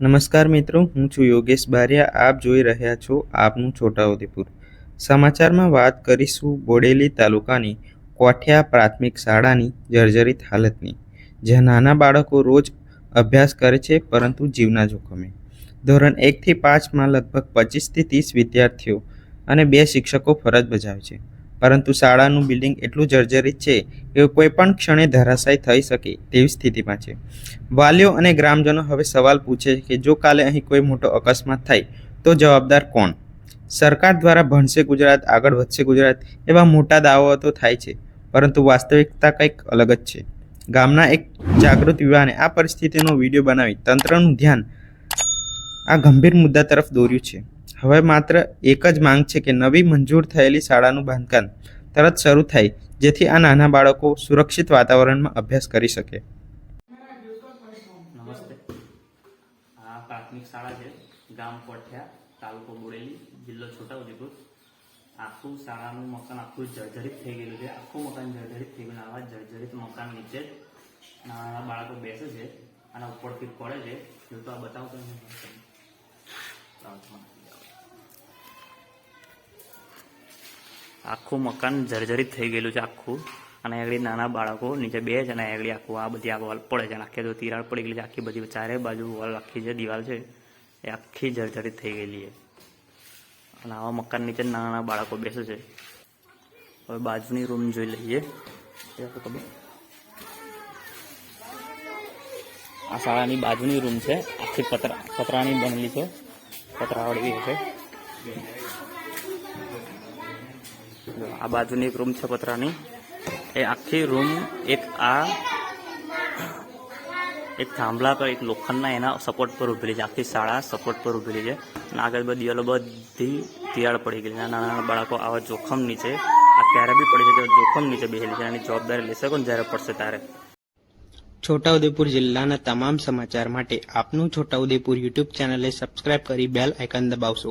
નમસ્કાર મિત્રો, હું છું યોગેશ બારિયા. આપ જોઈ રહ્યા છો આપનું છોટાઉદેપુર. સમાચારમાં વાત કરીશું બોડેલી તાલુકાની કોઠિયા પ્રાથમિક શાળાની જર્જરિત હાલતની, જ્યાં નાના બાળકો રોજ અભ્યાસ કરે છે પરંતુ જીવના જોખમે. ધોરણ એકથી પાંચમાં લગભગ પચીસથી ત્રીસ વિદ્યાર્થીઓ અને બે શિક્ષકો ફરજ બજાવે છે. પરંતુ શાળાનું બિલ્ડિંગ એટલું જર્જરિત છે કે કોઈ પણ ક્ષણે ધરાશાય થઈ શકે તેવી સ્થિતિમાં છે. વાલીઓ અને ગ્રામજનો હવે સવાલ પૂછે કે જો કાલે અહીં કોઈ મોટો અકસ્માત થાય, તો જવાબદાર કોણ? સરકાર દ્વારા ભણશે ગુજરાત, આગળ વધશે ગુજરાત એવા મોટા દાવાઓ તો થાય છે, પરંતુ વાસ્તવિકતા કંઈક અલગ જ છે. ગામના એક જાગૃત યુવાને આ પરિસ્થિતિનો વીડિયો બનાવી તંત્રનું ધ્યાન આ ગંભીર મુદ્દા તરફ દોર્યું છે. હવે માત્ર એક જ માંગ છે કે નવી મંજૂર થયેલી શાળાનું બાંધકામ તરત શરૂ થાય, જેથી આ નાના બાળકો સુરક્ષિત વાતાવરણમાં અભ્યાસ કરી શકે. નમસ્તે. આ પ્રાથમિક શાળા છે, ગામ કોઠિયા, તાલુકો બોડેલી, જિલ્લો છોટાઉદેપુર. આખું શાળાનું મકાન આખું જર્જરિત થઈ ગયેલું છે. આખું મકાન જર્જરિત થઈ ગયેલું આવા જર્જરિત મકાન નીચે નાના બાળકો બેસે છે અને ઉપરથી પડે છે. જો તો આ બતાવો આખું મકાન જર્જરિત થઈ ગયેલું છે આખું. અને આગળ નાના બાળકો, નીચે બે જ અને આગળ આખું આ બધી આ વોલ પડે છે. અને આખી તિરાડ પડી ગયેલી છે, આખી બધી ચારે બાજુ વોલ, આખી જે દિવાલ છે, એ આખી જર્જરિત થઈ ગયેલી છે. અને આવા મકાન નીચે નાના બાળકો બેસે છે. હવે બાજુની રૂમ જોઈ લઈએ. આ શાળાની બાજુની રૂમ છે. આખી પતરા પતરાની બનેલી છે. પતરાવાળી છે. આ બાજુની એક રૂમ છે પતરાની. એ આખી રૂમ એક આ એક થાંભલા પર, એક લોખંડના એના સપોર્ટ પર ઊભેલી છે. આખી શાળા સપોર્ટ પર ઉભેલી છે. અને આગળ બધી દિવાલો બધી તિયાળ પડી ગયેલી નાના નાના બાળકો આવા જોખમ નીચે, આ ક્યારે બી પડી શકે જોખમ નીચે બેસેલી છે એની જવાબદારી લેશે કોણ જ્યારે પડશે ત્યારે. છોટાઉદેપુર જિલ્લાના તમામ સમાચાર માટે આપનું છોટાઉદેપુર યુટ્યુબ ચેનલે સબસ્ક્રાઇબ કરી બેલ આઇકન દબાવશો.